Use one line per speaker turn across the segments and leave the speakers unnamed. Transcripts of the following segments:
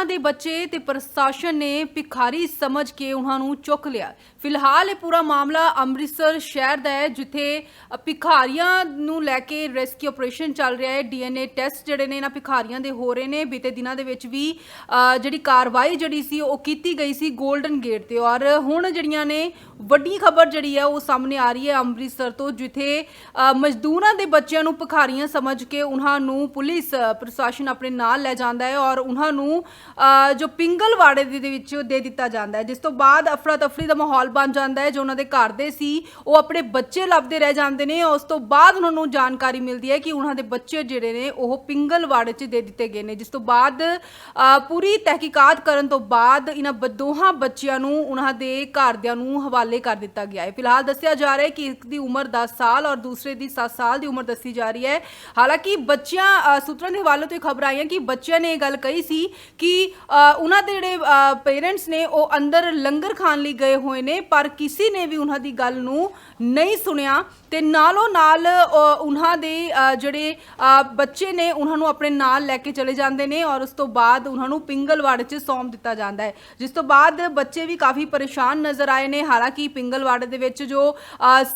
ਮਜ਼ਦੂਰਾਂ ਦੇ ਬੱਚੇ ਤੇ ਪ੍ਰਸ਼ਾਸਨ ਨੇ ਭਿਖਾਰੀ ਸਮਝ ਕੇ ਉਹਨਾਂ ਨੂੰ ਚੁੱਕ ਲਿਆ। ਫਿਲਹਾਲ ਇਹ ਪੂਰਾ ਮਾਮਲਾ ਅੰਮ੍ਰਿਤਸਰ ਸ਼ਹਿਰ ਦਾ ਹੈ, ਜਿੱਥੇ ਭਿਖਾਰੀਆਂ ਨੂੰ ਲੈ ਕੇ ਰੈਸਕਿਊ ਆਪਰੇਸ਼ਨ ਚੱਲ ਰਿਹਾ ਹੈ। ਡੀਐਨਏ ਟੈਸਟ ਜਿਹੜੇ ਨੇ ਇਹਨਾਂ ਭਿਖਾਰੀਆਂ ਦੇ ਹੋ ਰਹੇ ਨੇ। ਬੀਤੇ ਦਿਨਾਂ ਦੇ ਵਿੱਚ ਵੀ ਜਿਹੜੀ ਕਾਰਵਾਈ ਜਿਹੜੀ ਸੀ ਉਹ ਕੀਤੀ ਗਈ ਸੀ 골ਡਨ ਗੇਟ ਤੇ। ਔਰ ਹੁਣ ਜਿਹੜੀਆਂ ਨੇ ਵੱਡੀ ਖਬਰ ਜਿਹੜੀ ਹੈ ਉਹ ਸਾਹਮਣੇ ਆ ਰਹੀ ਹੈ ਅੰਮ੍ਰਿਤਸਰ ਤੋਂ, ਜਿੱਥੇ ਮਜ਼ਦੂਰਾਂ ਦੇ ਬੱਚਿਆਂ ਨੂੰ ਭਿਖਾਰੀਆਂ ਸਮਝ ਕੇ ਉਹਨਾਂ ਨੂੰ ਪੁਲਿਸ ਪ੍ਰਸ਼ਾਸਨ ਆਪਣੇ ਨਾਲ ਲੈ ਜਾਂਦਾ ਹੈ। ਔਰ ਉਹਨਾਂ ਨੂੰ ਜੋ ਪਿੰਗਲਵਾੜੇ ਦੇ ਵਿੱਚ ਦੇ ਦਿੱਤਾ ਜਾਂਦਾ ਹੈ, ਜਿਸ ਤੋਂ ਬਾਅਦ ਅਫਰਾ ਤਫਰੀ ਦਾ ਮਾਹੌਲ ਬਣ ਜਾਂਦਾ ਹੈ, ਜੋ ਉਹਨਾਂ ਦੇ ਘਰ ਦੇ ਸੀ, ਉਹ ਆਪਣੇ ਬੱਚੇ ਲੱਭਦੇ ਰਹਿ ਜਾਂਦੇ ਨੇ, ਉਸ ਤੋਂ ਬਾਅਦ ਉਹਨਾਂ ਨੂੰ ਜਾਣਕਾਰੀ ਮਿਲਦੀ ਹੈ ਕਿ ਉਹਨਾਂ ਦੇ ਬੱਚੇ ਜਿਹੜੇ ਨੇ, ਉਹ ਪਿੰਗਲਵਾੜੇ 'ਚ ਦੇ ਦਿੱਤੇ ਗਏ ਨੇ, ਜਿਸ ਤੋਂ ਬਾਅਦ ਪੂਰੀ ਤਹਿਕੀਕਾਤ ਕਰਨ ਤੋਂ ਬਾਅਦ ਇਹਨਾਂ ਬ- ਦੋਹਾਂ ਬੱਚਿਆਂ ਨੂੰ ਉਹਨਾਂ ਦੇ ਘਰਦਿਆਂ ਨੂੰ ਹਵਾਲੇ ਕਰ ਦਿੱਤਾ ਗਿਆ ਹੈ। ਫਿਲਹਾਲ ਦੱਸਿਆ ਜਾ ਰਿਹਾ ਹੈ ਕਿ ਇੱਕ ਦੀ ਉਮਰ 10 ਸਾਲ ਔਰ ਦੂਸਰੇ ਦੀ 7 ਸਾਲ ਦੀ ਉਮਰ ਦੱਸੀ ਜਾ ਰਹੀ ਹੈ। ਹਾਲਾਂਕਿ ਬੱਚਿਆਂ ਸੂਤਰਾਂ ਦੇ ਹਵਾਲੇ ਤੋਂ ਇਹ ਖਬਰ ਆਈਆਂ ਕਿ ਬੱਚਿਆਂ ਨੇ ਇਹ ਗੱਲ ਕਹੀ ਸੀ ਕਿ ਉਹਨਾਂ ਦੇ ਜਿਹੜੇ ਪੇਰੈਂਟਸ ਨੇ ਉਹ ਅੰਦਰ ਲੰਗਰ ਖਾਣ ਲਈ ਗਏ ਹੋਏ ਨੇ, ਪਰ ਕਿਸੇ ਨੇ ਵੀ ਉਹਨਾਂ ਦੀ ਗੱਲ ਨੂੰ ਨਹੀਂ ਸੁਣਿਆ ਤੇ ਨਾਲੋਂ ਨਾਲ ਉਹਨਾਂ ਦੇ ਜਿਹੜੇ ਬੱਚੇ ਨੇ ਉਹਨਾਂ ਨੂੰ ਆਪਣੇ ਨਾਲ ਲੈ ਕੇ ਚਲੇ ਜਾਂਦੇ ਨੇ ਔਰ ਉਸ ਤੋਂ ਬਾਅਦ ਉਹਨਾਂ ਨੂੰ ਪਿੰਗਲਵਾੜ 'ਚ ਸੌਂਪ ਦਿੱਤਾ ਜਾਂਦਾ ਹੈ। ਜਿਸ ਤੋਂ ਬਾਅਦ ਬੱਚੇ ਵੀ ਕਾਫੀ ਪਰੇਸ਼ਾਨ ਨਜ਼ਰ ਆਏ ਨੇ, ਹਾਲਾਂਕਿ ਪਿੰਗਲਵਾੜ ਦੇ ਵਿੱਚ ਜੋ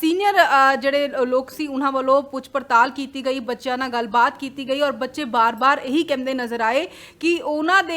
ਸੀਨੀਅਰ ਜਿਹੜੇ ਲੋਕ ਸੀ, ਉਹਨਾਂ ਵੱਲੋਂ ਪੁੱਛ ਪੜਤਾਲ ਕੀਤੀ ਗਈ, ਬੱਚਿਆਂ ਨਾਲ ਗੱਲਬਾਤ ਕੀਤੀ ਗਈ ਔਰ ਬੱਚੇ ਬਾਰ-ਬਾਰ ਇਹੀ ਕਹਿੰਦੇ ਨਜ਼ਰ ਆਏ ਕਿ ਉਹਨਾਂ ਦੇ